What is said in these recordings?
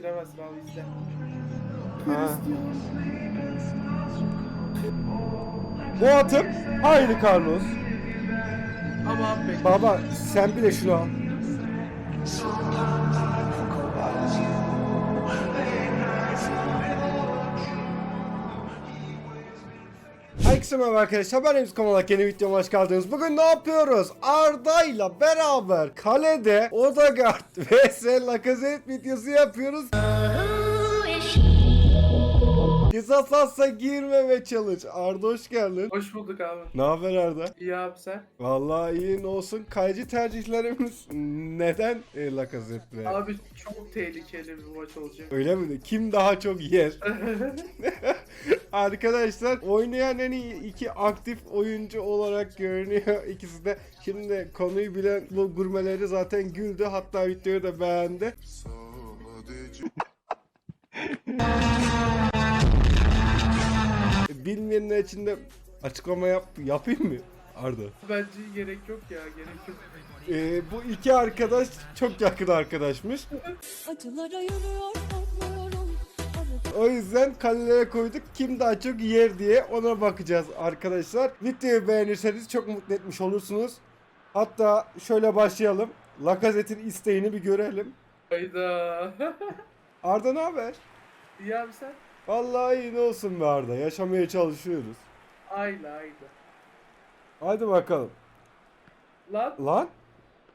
geçiremezsin abi izle. Ha. Bu atım aynı Carlos. Ama abi. Baba sen bir de şunu al. Herkese merhaba arkadaşlar ben Emz Kamalak yeni videoma hoş geldiniz. Bugün ne yapıyoruz? Arda'yla beraber kalede Odegaard vs Lacazette videosu yapıyoruz. Ceza sahasına girmeme challenge. Arda hoş geldin. Hoş bulduk abi. Ne haber Arda? İyi abi sen. Vallahi iyi ne olsun. Kayıcı tercihlerimiz neden e, Lacazette? Abi çok tehlikeli bir maç olacak. Öyle mi? Kim daha çok yer? Arkadaşlar oynayan en iyi iki aktif oyuncu olarak görünüyor ikisi de. Şimdi konuyu bilen bu gurmeleri zaten güldü. Hatta videoyu da beğendi. Bilmeyenler için de açıklama yap yapayım mı Arda? Bence gerek yok ya gerek yok. Ee, bu iki arkadaş çok yakın arkadaşmış. Acılara yürüyor anlıyorum Arada O yüzden kalelere koyduk. Kim daha çok yer diye ona bakacağız arkadaşlar. Videoyu beğenirseniz çok mutlu etmiş olursunuz. Hatta şöyle başlayalım. Lacazette'in isteğini bir görelim. Hayda. Arda ne haber? İyi abi sen. Vallahi ne olsun be Arda. Yaşamaya çalışıyoruz. Aynı aynı. Hadi bakalım. Lan. Lan.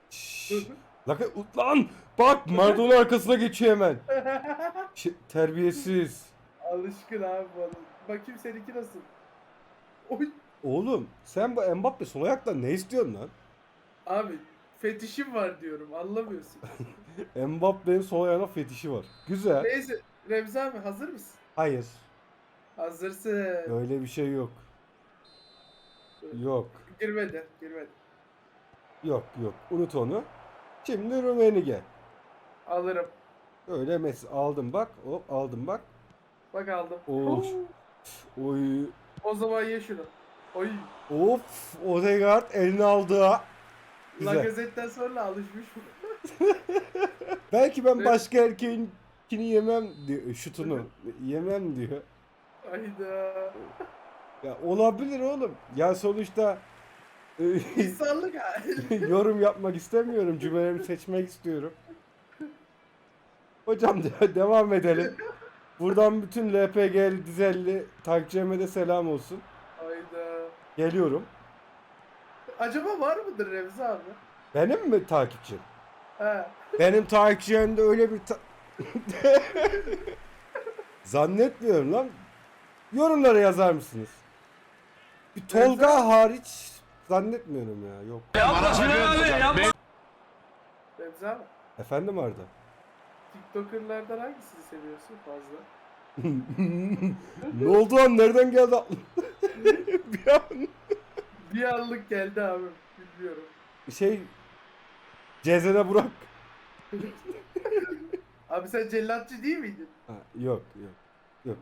Şşş. Laka lan. Bak Maradona arkasına geçiyor hemen. Ş- terbiyesiz. Alışkın abi bana. Bakayım seninki nasıl? Oy. Oğlum sen bu Mbappe sol ayakla ne istiyorsun lan? Abi fetişim var diyorum anlamıyorsun. Mbappe'nin sol ayağına fetişi var. Güzel. Neyse Remzi abi hazır mısın? Hayır. Hazırsın. Öyle bir şey yok. Yok. Girmedi girmedi. Yok yok. Unut onu. Şimdi Rumenige. Alırım. Öyle mes aldım bak. Hop aldım bak. Bak aldım. Of. Oy. O zaman ye şunu. Oy. Of. Odegaard elini aldı. ha. Güzel. Lacazette'den sonra alışmış. Belki ben Evet. başka erkeğinkini yemem diyor. Şutunu. Yemem diyor. Hayda. Ya olabilir oğlum. Ya sonuçta e, İnsanlık yorum yapmak istemiyorum. Cümlelerimi seçmek istiyorum. Hocam de- devam edelim. Buradan bütün LPG'li dizelli takipçilerime de selam olsun. Hayda. Geliyorum. Acaba var mıdır Remzi abi? Benim mi takipçim? He. Benim takipçilerimde öyle bir ta- Zannetmiyorum lan. Yorumlara yazar mısınız? Bir Tolga hariç zannetmiyorum ya. Yok. Remzi abi. Efendim Arda? TikToker'lardan hangisini seviyorsun fazla? ne oldu lan? Nereden geldi? bir an Bir anlık geldi abi. Bilmiyorum. şey Cezene Burak. Abi sen cellatçı değil miydin? Ha, yok yok yok.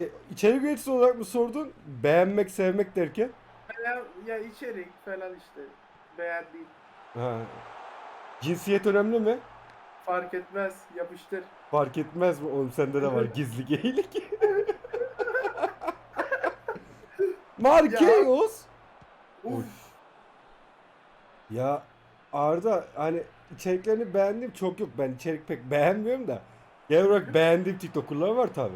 E, içerik üreticisi olarak mı sordun? Beğenmek, sevmek derken? Ya, ya içerik falan işte. Beğendiğin. Ha. Cinsiyet önemli mi? Fark etmez. Yapıştır. Fark etmez mi? Oğlum sende de var gizli geylik. Marquinhos. Uf. Ya Arda hani içeriklerini beğendim çok yok. Ben içerik pek beğenmiyorum da. Genel olarak beğendiğim TikToker'lar var tabi.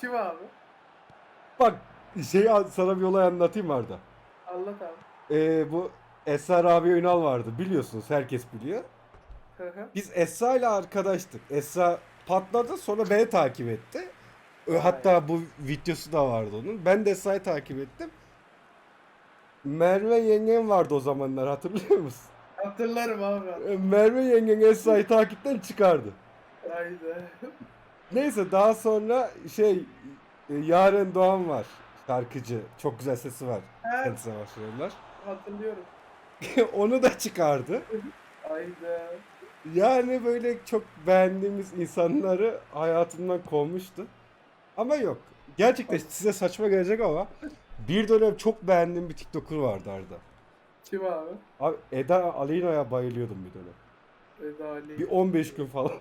Kim abi? Bak şey sana bir olay anlatayım Arda. Anlat abi. Ee, bu Esra Rabia Ünal vardı biliyorsunuz herkes biliyor. Hı hı. Biz Esra ile arkadaştık. Esra patladı sonra beni takip etti. Hatta bu videosu da vardı onun. Ben de Esra'yı takip ettim. Merve yengem vardı o zamanlar hatırlıyor musun? Hatırlarım abi. Merve yengem Esra'yı takipten çıkardı. Hayda. Neyse daha sonra şey e, Yaren Doğan var. Şarkıcı. Çok güzel sesi var. He, Kendisine başlıyorlar. hatırlıyorum. Onu da çıkardı. Hayda. Yani böyle çok beğendiğimiz insanları hayatımdan kovmuştu. Ama yok. Gerçekten size saçma gelecek ama bir dönem çok beğendiğim bir TikToker vardı Arda. Kim abi? Abi Eda Aleyna'ya bayılıyordum bir dönem. Eda Ali. Bir 15 gün falan.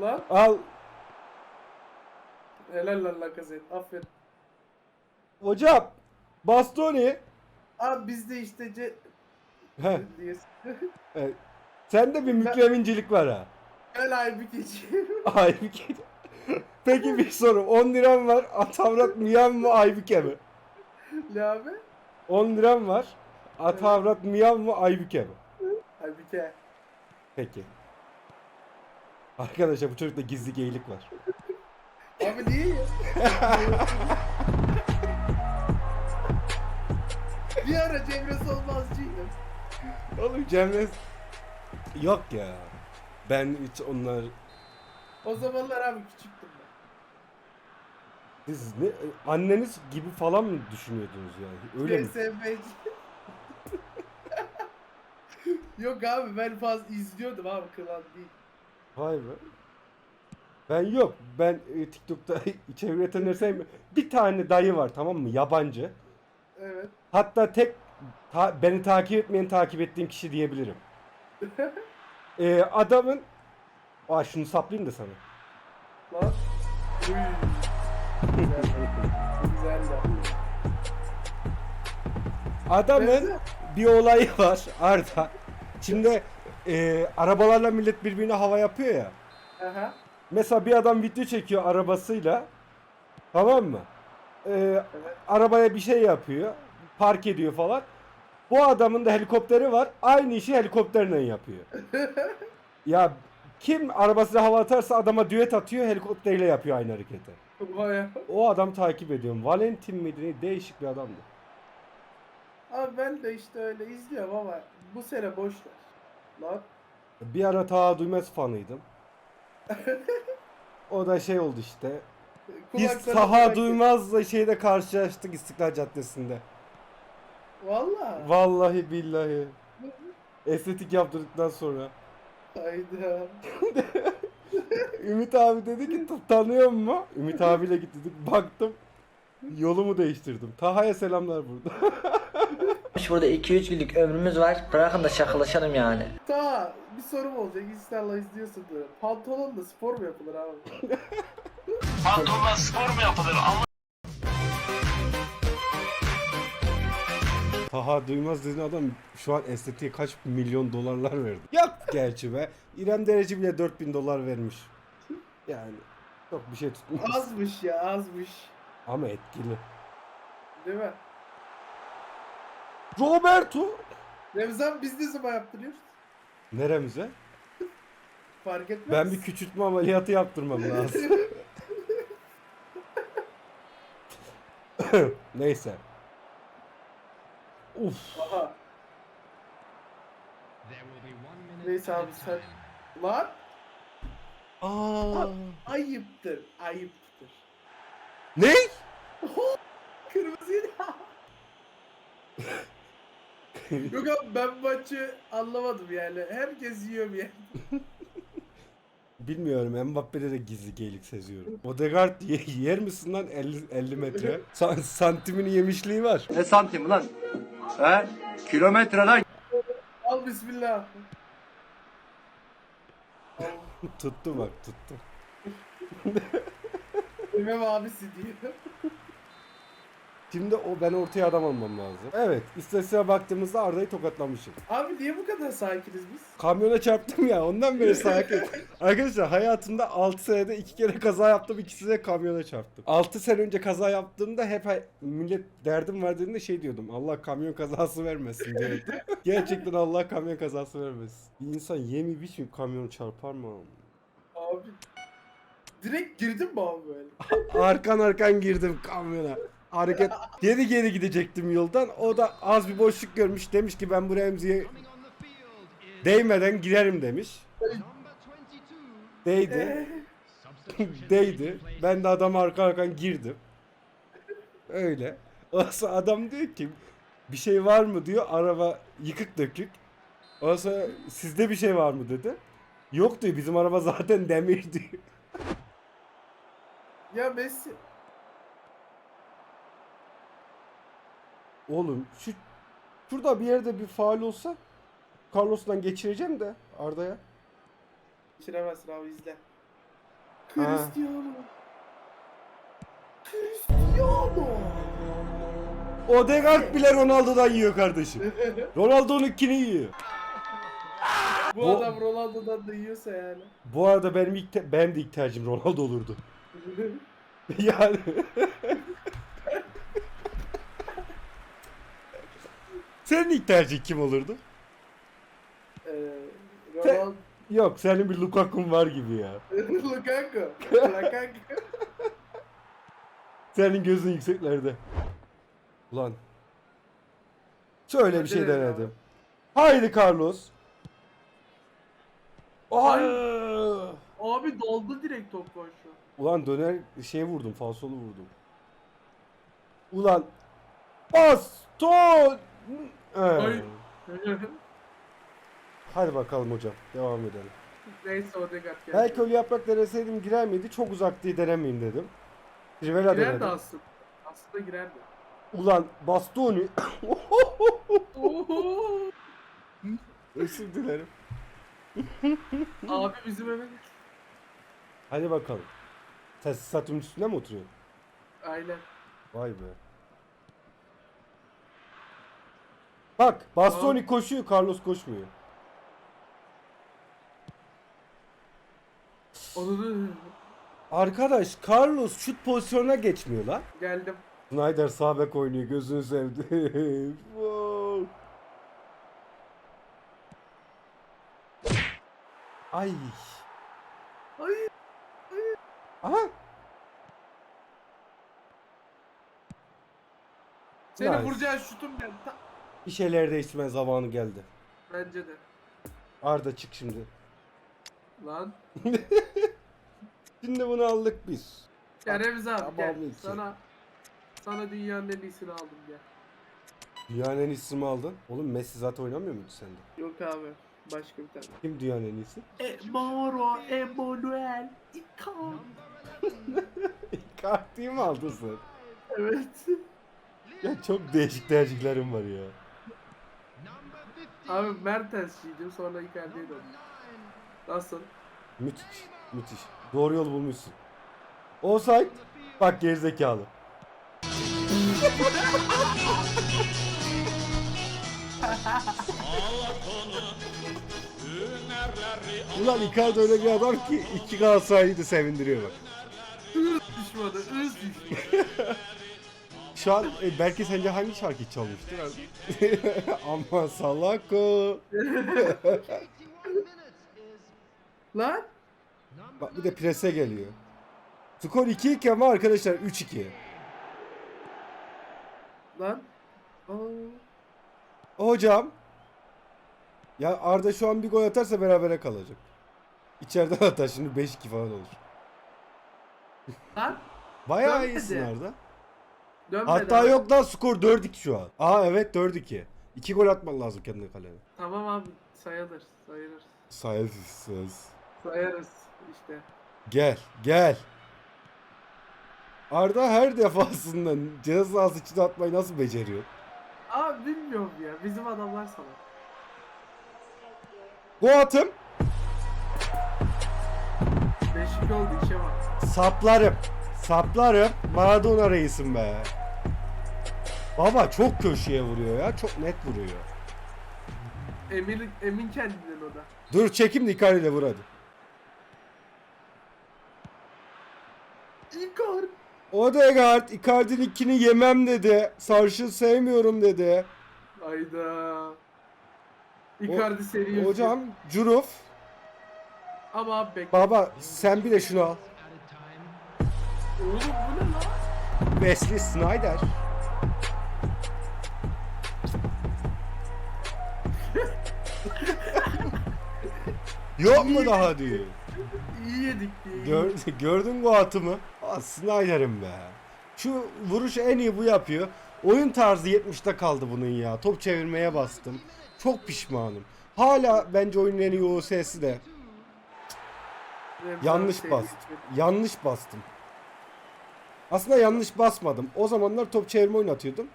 Lan Al. helal lan Lacazette. Aferin. Hocam. Bastoni. Abi bizde işte ce... Heh, diyesin. Sende bir mükrevincilik var ha. Gel ay bir geçeyim. Aybüke. Peki bir soru. 10 liram var. Atavrat miyav mı Aybüke mi? ne abi? 10 liram var. Atavrat miyav mı Aybüke mi? Ay bir ke. Peki. Arkadaşlar bu çocukta gizli geylik var. Abi niye ya? bir ara Cemre Solmazcıydım. Oğlum Cemre... Yok ya. Ben hiç onlar... O zamanlar abi küçüktüm. Siz ne... Anneniz gibi falan mı düşünüyordunuz yani? Öyle mi? Yok abi ben fazla izliyordum abi klan değil. Vay be. Ben yok. Ben e, TikTok'ta üretenleri sevmiyorum. Bir tane dayı var tamam mı? Yabancı. Evet. Hatta tek ta- beni takip etmeyen takip ettiğim kişi diyebilirim. Ee, adamın Aa şunu saplayayım da sana. Lan. Uy. Adamın bir olayı var Arda. Şimdi e, arabalarla millet birbirine hava yapıyor ya. Aha. Mesela bir adam video çekiyor arabasıyla. Tamam mı? Ee, arabaya bir şey yapıyor. Park ediyor falan. Bu adamın da helikopteri var. Aynı işi helikopterle yapıyor. ya kim arabasıyla hava atarsa adama düet atıyor helikopteriyle yapıyor aynı hareketi. Baya. O adam takip ediyorum. Valentin miydi? Değişik bir adamdı. Abi ben de işte öyle izliyorum ama bu sene boş ver. Lan. Bir ara Taha Duymaz fanıydım. o da şey oldu işte. Biz Kulaklarına Taha kulak- Duymaz'la şeyde karşılaştık İstiklal Caddesi'nde. Valla. Vallahi billahi. Estetik yaptırdıktan sonra. Hayda. Ümit abi dedi ki "Ta- tanıyor mu? Ümit abiyle git dedik. Baktım. Yolumu değiştirdim. Taha'ya selamlar burada. Burada 2-3 günlük ömrümüz var. Bırakın da şakalaşalım yani. Ta bir sorum olacak inşallah izliyorsundur. Pantolonla spor mu yapılır abi? Pantolonla spor mu yapılır? Taha Duymaz dediğin adam şu an estetiğe kaç milyon dolarlar verdi. Yok gerçi be. İrem Dereci bile 4000 dolar vermiş. Yani çok bir şey tutmuyor. azmış ya azmış. Ama etkili. Değil mi? Roberto. Remzan biz ne zaman yaptırıyoruz? Neremize? Fark etmez. Ben bir küçültme ameliyatı yaptırmam lazım. Neyse. Uf. Aha. Neyse abi sen... Lan Aa. ayıptır ayıptır. Ne? Kırmızı yedi. Yok abi ben maçı anlamadım yani. Herkes yiyor bir yer. Bilmiyorum Mbappe'de de gizli geylik seziyorum. Odegaard ye- yer misin lan 50, 50 metre? Sa- santimini yemişliği var. Ne santim lan? He? Kilometre lan. Al bismillah. Tuttu bak tuttu. İmam abisi diyor. Şimdi o ben ortaya adam almam lazım. Evet istatistiğe baktığımızda Arda'yı tokatlamışım. Abi niye bu kadar sakiniz biz? Kamyona çarptım ya ondan beri sakin. Arkadaşlar hayatımda 6 senede 2 kere kaza yaptım ikisi de kamyona çarptım. 6 sene önce kaza yaptığımda hep millet derdim var dediğinde şey diyordum. Allah kamyon kazası vermesin diyordum. Gerçekten Allah kamyon kazası vermesin. Bir insan yemi biçim kamyonu çarpar mı? Abi. Direkt girdin mi abi böyle? Arkan arkan girdim kamyona. Hareket geri geri gidecektim yoldan. O da az bir boşluk görmüş demiş ki ben buraya emziğe değmeden girerim demiş. Değdi. Değdi. Ben de adam arka arkan girdim. Öyle. Sonra adam diyor ki bir şey var mı diyor. Araba yıkık dökük. Sonra sizde bir şey var mı dedi. Yok diyor bizim araba zaten demir diyor. ya Messi. Oğlum şu şurada bir yerde bir faal olsa Carlos'tan geçireceğim de Arda'ya. Geçiremezsin abi izle. Cristiano. Cristiano. Odegaard bile Ronaldo'dan yiyor kardeşim. Ronaldo'nunkini yiyor. Bu, Bu- adam Ronaldo'dan da yiyorsa yani. Bu arada benim ilk benim de ilk tercihim Ronaldo olurdu. yani Senin ilk tercihin kim olurdu? Eee Ronaldo. Yok senin bir Lukaku'm var gibi ya. Lukaku. Lukaku. Senin gözün yükseklerde. Ulan. Şöyle bir şey denedim. Haydi Carlos. Ay. Abi daldı direkt top boşu. Ulan döner şey vurdum, falsolu vurdum. Ulan baston. Ay. Hadi bakalım hocam, devam edelim. Neyse Odegaard geldi. Belki ölü yaprak deneseydim girer miydi? Çok uzak diye denemeyeyim dedim. Trivela Girerdi denedim. aslında. Aslında girerdi. Ulan bastoni. Özür dilerim. Abi bizim eve. Hadi bakalım. Tesisatın üstünde mi oturuyor? Aynen. Vay be. Bak Bastoni koşuyor, Carlos koşmuyor. Onu Arkadaş Carlos şut pozisyonuna geçmiyor lan. geldim. Snyder sağ bek oynuyor gözünü sevdi. Ay. Ay. Aha. Seni Nice. vuracağın şutum geldi. Ta- Bir şeyler değiştirme zamanı geldi. Bence de. Arda çık şimdi. Lan. Şimdi bunu aldık biz. Remzi abi Tamam, gel. iki. Sana sana dünyanın en iyisini aldım gel. Dünyanın en iyisini mi aldın? Oğlum Messi zaten oynamıyor muydu sende? Yok abi. Başka bir tane. Kim dünyanın en iyisi? E Mauro Emanuel Icardi. Icardi'yi mi aldın sen? Evet. Ya çok değişik tercihlerim var ya. Abi Mertens'ciydim sonra Icardi'ye döndüm. Nasıl? Müthiş, müthiş. Doğru yol bulmuşsun. Offside. Bak gerizekalı. Ulan Icardi öyle bir adam ki iki Galatasaray'ı da sevindiriyor bak. Irz düşmanı, ırz düşmanı. Şu an e, belki sence hangi şarkı çalmıştır? Ama salako. Lan? Bak bir de prese geliyor. Skor 2-2 ama arkadaşlar 3-2. Lan? Aa. Hocam. Ya Arda şu an bir gol atarsa berabere kalacak. İçeriden atar şimdi 5-2 falan olur. Lan? Bayağı Dönmedi. iyisin Arda. Dönmedi Hatta abi. yok lan skor 4-2 şu an. Aa evet 4-2. 2 gol atman lazım kendine kalene. Tamam abi sayılır, sayılır. Sayısız. Sayarız işte. Gel gel. Arda her defasında ceza sahası içine atmayı nasıl beceriyor? Abi bilmiyorum ya, bizim adamlar sana. Bu atım 5-2 oldu işe bak. saplarım. Saplarım. Maradona reisim be. Baba çok köşeye vuruyor ya. Çok net vuruyor. Emin, emin kendinden o da. Dur çekim de Icardi ile vur hadi. Icardi. Odegaard Icardi'nin ikini yemem dedi. Sarışın sevmiyorum dedi. Ayda. Icardi seri Hocam Curuf. Ama bekle. Baba sen bir de şunu al. Oğlum bu ne lan? Wesley Snyder. Yok mu daha diyor. İyi yedik diye. Gör, gördün bu atımı? Aa, Snyder'im be. Şu vuruş en iyi bu yapıyor. Oyun tarzı 70'te kaldı bunun ya. Top çevirmeye bastım. Çok pişmanım. Hala bence oyunun en iyi OSS'i de. Yanlış bastım. Yanlış bastım. Aslında yanlış basmadım. O zamanlar top çevirme oynatıyordum.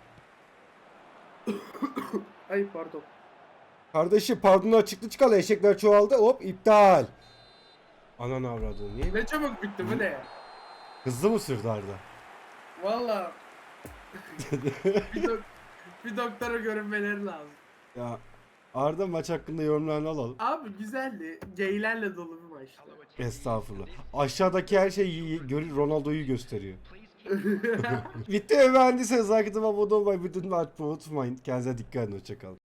Ay pardon. Kardeşim pardon çıktı çıkalı eşekler çoğaldı hop iptal. Anan avradı niye? Ne çabuk bitti bu ne? Hızlı mı sürdü Arda? Valla. bir, dok- bir doktora görünmeleri lazım. Ya Arda maç hakkında yorumlarını alalım. Abi güzeldi. Geylerle dolu bir maçtı. Estağfurullah. Aşağıdaki her şey Ronaldo'yu gösteriyor. Bitti mühendisiniz. Herkese abone olmayı, bütün unutmayın. Kendinize dikkat edin. Hoşçakalın.